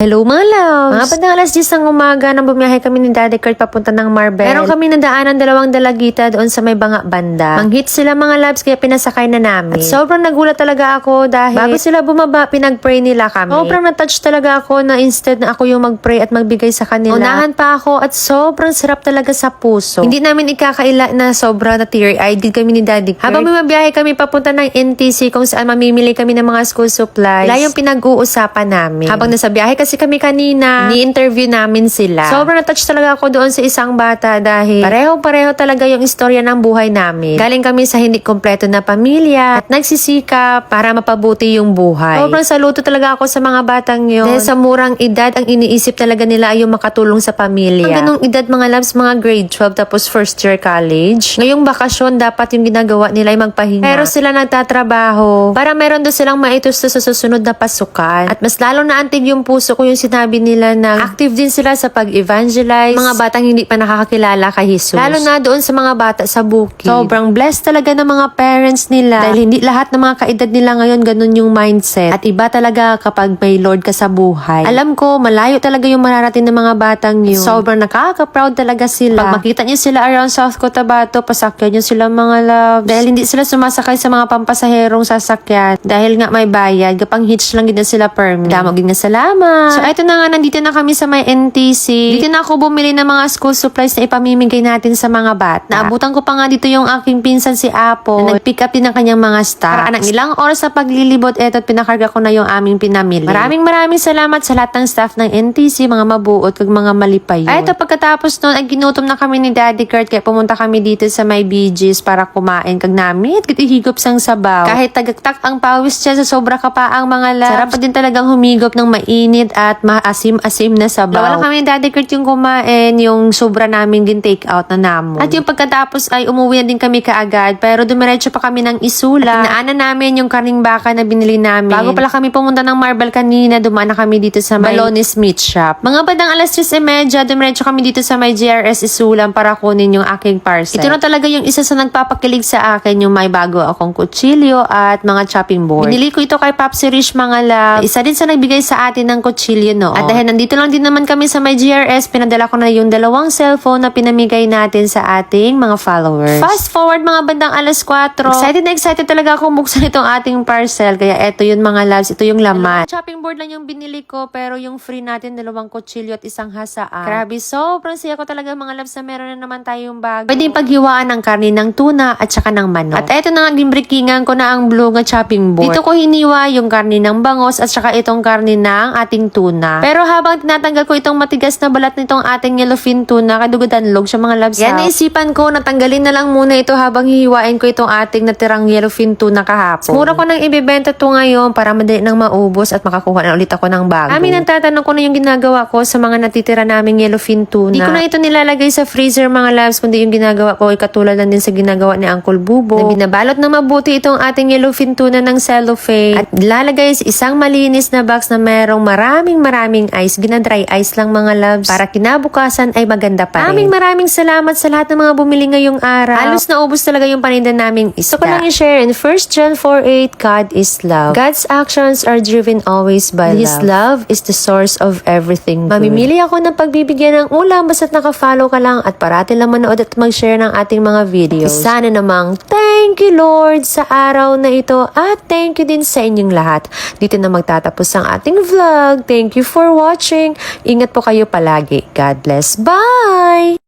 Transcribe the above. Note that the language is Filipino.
Hello mga loves! Mga bandang alas 10 ng umaga nang bumiyahe kami ni Daddy Kurt papunta ng Marbel. Meron kami nadaanan dalawang dalagita doon sa may banga banda. Manghit sila mga loves kaya pinasakay na namin. At sobrang nagulat talaga ako dahil bago sila bumaba, pinag-pray nila kami. Sobrang na-touch talaga ako na instead na ako yung mag-pray at magbigay sa kanila. Unahan pa ako at sobrang sarap talaga sa puso. Hindi namin ikakaila na sobra na teary-eyed din kami ni Daddy Kurt. Habang bumabiyahe kami papunta ng NTC kung saan mamimili kami ng mga school supplies. Wala yung pinag-uusapan namin. Habang nasa biyahe kasi kami kanina, ni-interview namin sila. Sobrang na-touch talaga ako doon sa isang bata dahil pareho-pareho talaga yung istorya ng buhay namin. Galing kami sa hindi kompleto na pamilya at nagsisikap para mapabuti yung buhay. Sobrang saluto talaga ako sa mga batang yun. Dahil sa murang edad, ang iniisip talaga nila ay yung makatulong sa pamilya. Ang ganong edad mga loves, mga grade 12 tapos first year college. Ngayong bakasyon, dapat yung ginagawa nila ay magpahinga. Pero sila nagtatrabaho para meron doon silang maitusto sa susunod na pasukan. At mas lalo na antig yung puso ko yung sinabi nila na active din sila sa pag-evangelize mga batang hindi pa nakakakilala kay Jesus. Lalo na doon sa mga bata sa bukid. Sobrang blessed talaga ng mga parents nila dahil hindi lahat ng mga kaedad nila ngayon ganun yung mindset. At iba talaga kapag may Lord ka sa buhay. Alam ko, malayo talaga yung mararating ng mga batang yun. Sobrang nakaka-proud talaga sila. Pag makita niyo sila around South Cotabato, pasakyan niyo sila mga loves. Dahil hindi sila sumasakay sa mga pampasaherong sasakyan. Dahil nga may bayad, kapang hitch lang gina sila permit. Damo gina salamat. So, eto na nga, nandito na kami sa may NTC. Dito na ako bumili ng mga school supplies na ipamimigay natin sa mga bata. Naabutan ko pa nga dito yung aking pinsan si Apo na nag-pick up din ng kanyang mga staff. Para ng ilang oras sa paglilibot, eto at pinakarga ko na yung aming pinamili. Maraming maraming salamat sa lahat ng staff ng NTC, mga mabuot, kag mga malipay. Ay, eto pagkatapos nun, ay ginutom na kami ni Daddy Kurt kaya pumunta kami dito sa may BG's para kumain kag namit, ihigop sang sabaw. Kahit tagaktak ang pawis dyan sa sobra kapaang mga labs. Sarap pa din talagang humigop ng mainit at maasim-asim na sabaw. Wala kami ni Daddy Kurt yung kumain, yung sobra namin gin take out na namo. At yung pagkatapos ay umuwi na din kami kaagad pero dumiretso pa kami ng Isula. At inaanan namin yung karning baka na binili namin. Bago pala kami pumunta ng Marble kanina, dumaan na kami dito sa may Balones Meat Shop. Mga badang alas 3.30, dumiretso kami dito sa may GRS Isulan para kunin yung aking parcel. Ito na talaga yung isa sa nagpapakilig sa akin, yung may bago akong kutsilyo at mga chopping board. Binili ko ito kay Popsi Rich mga love. Isa din sa nagbigay sa atin ng kutsilyo no. At dahil nandito lang din naman kami sa may GRS, pinadala ko na yung dalawang cellphone na pinamigay natin sa ating mga followers. Fast forward mga bandang alas 4. Excited na excited talaga akong buksan itong ating parcel. Kaya eto yun mga loves, ito yung laman. Chopping board lang yung binili ko pero yung free natin dalawang kutsilyo at isang hasaan. Grabe, sobrang siya ko talaga mga loves na meron na naman tayong bago. Pwede paghiwaan ng karne ng tuna at saka ng manok. At eto na nga gimbrikingan ko na ang blue nga chopping board. Dito ko hiniwa yung karne ng bangos at saka itong karne ng ating tuna. Pero habang tinatanggal ko itong matigas na balat nitong ating yellowfin tuna, kadugudan log siya mga loves. Yan, naisipan ko na tanggalin na lang muna ito habang hihiwain ko itong ating natirang yellowfin tuna kahapon. Mura ko nang ibibenta to ngayon para madali nang maubos at makakuha na ulit ako ng bago. Amin ang tatanong ko na yung ginagawa ko sa mga natitira naming yellowfin tuna. Di ko na ito nilalagay sa freezer mga loves, kundi yung ginagawa ko ay katulad lang din sa ginagawa ni Uncle Bubo. Na binabalot na mabuti itong ating yellowfin tuna ng cellophane at lalagay sa isang malinis na box na merong maraming maraming ice. Ginadry ice lang mga loves para kinabukasan ay maganda pa rin. Maraming maraming salamat sa lahat ng mga bumili ngayong araw. Halos naubos talaga yung paninda naming isda. Ito ko lang i-share in 1 John 4.8, God is love. God's actions are driven always by His love. is the source of everything good. Mamimili ako ng pagbibigyan ng ulam basta't nakafollow ka lang at parati lang manood at mag-share ng ating mga videos. Sana namang thank you Lord sa araw na ito at thank you din sa inyong lahat. Dito na magtatapos ang ating vlog. Thank you for watching. Ingat po kayo palagi. God bless. Bye!